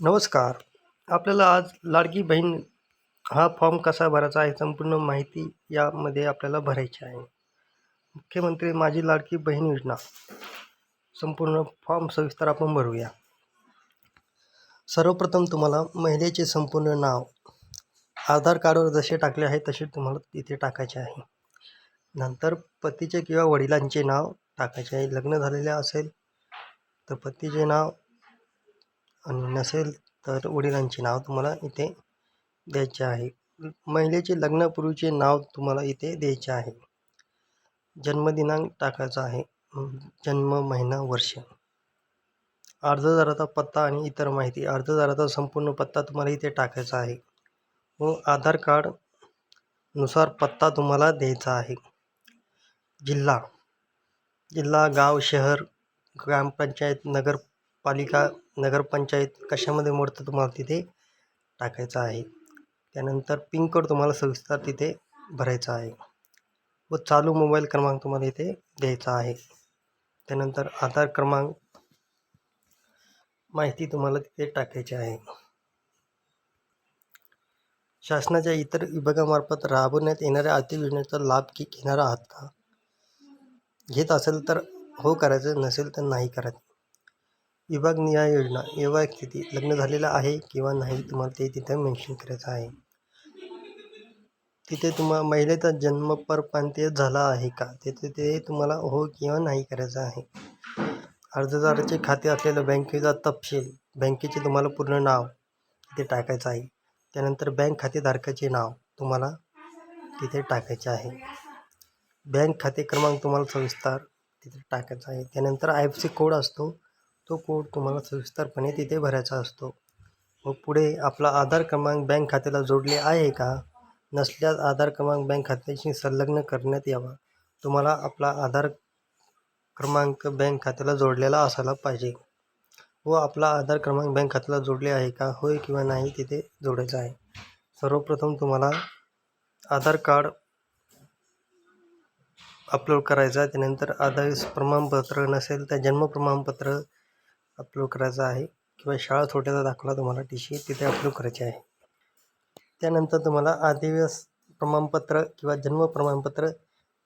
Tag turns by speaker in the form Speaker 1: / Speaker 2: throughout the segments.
Speaker 1: नमस्कार. आपल्याला आज लाडकी बहीण हा फॉर्म कसा भरायचा आहे संपूर्ण माहिती यामध्ये आपल्याला भरायची आहे. मुख्यमंत्री माझी लाडकी बहीण योजना. संपूर्ण फॉर्म सविस्तर आपण भरूया. सर्वप्रथम तुम्हाला महिलेचे संपूर्ण नाव आधार कार्डवर जसे टाकले आहे तसे तुम्हाला तिथे टाकायचे आहे. नंतर पतीचे किंवा वडिलांचे नाव टाकायचे आहे. लग्न झालेले असेल तर पतीचे नाव आणि नसेल तर वडिलांचे नाव तुम्हाला इथे द्यायचे आहे. महिलेचे लग्नापूर्वीचे नाव तुम्हाला इथे द्यायचे आहे. जन्मदिनांक टाकायचा आहे. जन्म महिना वर्ष. अर्जदाराचा पत्ता आणि इतर माहिती. अर्जदाराचा संपूर्ण पत्ता तुम्हाला इथे टाकायचा आहे. व आधार कार्डनुसार पत्ता तुम्हाला द्यायचा आहे. जिल्हा. जिल्हा गाव शहर ग्रामपंचायत नगर पालिका नगरपंचायत कशामध्ये मोडतं तुम्हाला तिथे टाकायचं आहे. त्यानंतर पिनकोड तुम्हाला सविस्तर तिथे भरायचा आहे. व चालू मोबाईल क्रमांक तुम्हाला इथे द्यायचा आहे. त्यानंतर आधार क्रमांक माहिती तुम्हाला तिथे टाकायची आहे. शासनाच्या इतर विभागामार्फत राबवण्यात येणाऱ्या आर्थिक योजनेचा लाभ की घेणारा आहात का घेत असेल तर हो करायचं नसेल तर नाही करायचं. विभाग निहाय योजना विवाह स्थिती लग्न झालेलं आहे किंवा नाही तुम्हाला ते तिथे मेन्शन करायचं आहे. तिथे तुम्हा महिलेचा जन्म परप्रांतीय झाला आहे का? तिथे ते तुम्हाला हो किंवा नाही करायचं आहे. अर्जदाराचे खाते असलेलं बँकेचा तपशील बँकेचे तुम्हाला पूर्ण नाव तिथे टाकायचं आहे. त्यानंतर बँक खातेधारकाचे नाव तुम्हाला तिथे टाकायचे आहे. बँक खाते क्रमांक तुम्हाला सविस्तर तिथे टाकायचा आहे. त्यानंतर आय एफ सी कोड असतो. तो कोड तुम्हाला सविस्तरपणे तिथे भरायचा असतो. व पुढे आपला आधार क्रमांक बँक खात्याला जोडले आहे का? नसल्यास आधार क्रमांक बँक खात्याशी संलग्न करण्यात यावा. तुम्हाला आपला आधार क्रमांक बँक खात्याला जोडलेला असायला पाहिजे. व आपला आधार क्रमांक बँक खात्याला जोडले आहे का? होय किंवा नाही तिथे जोडायचं आहे. सर्वप्रथम तुम्हाला आधार कार्ड अपलोड करायचं आहे. त्यानंतर आधार प्रमाणपत्र नसेल तर जन्म प्रमाणपत्र अपलोड करायचा आहे किंवा शाळा छोट्याचा दाखला तुम्हाला टी सी तिथे अपलोड करायची आहे. त्यानंतर तुम्हाला आदिवास प्रमाणपत्र किंवा जन्म प्रमाणपत्र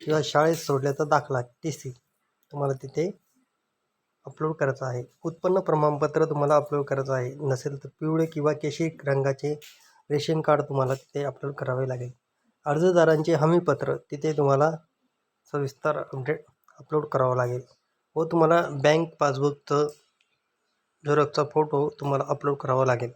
Speaker 1: किंवा शाळेत सोडल्याचा दाखला टी सी तुम्हाला तिथे अपलोड करायचं आहे. उत्पन्न प्रमाणपत्र तुम्हाला अपलोड करायचं आहे. नसेल तर पिवळे किंवा केशरी रंगाचे रेशन कार्ड तुम्हाला तिथे अपलोड करावे लागेल. अर्जदारांचे हमीपत्र तिथे तुम्हाला सविस्तर अपडेट अपलोड करावं लागेल. व तुम्हाला बँक पासबुकचं झेरॉक्सचा फोटो तुम्हाला अपलोड करावा लागेल.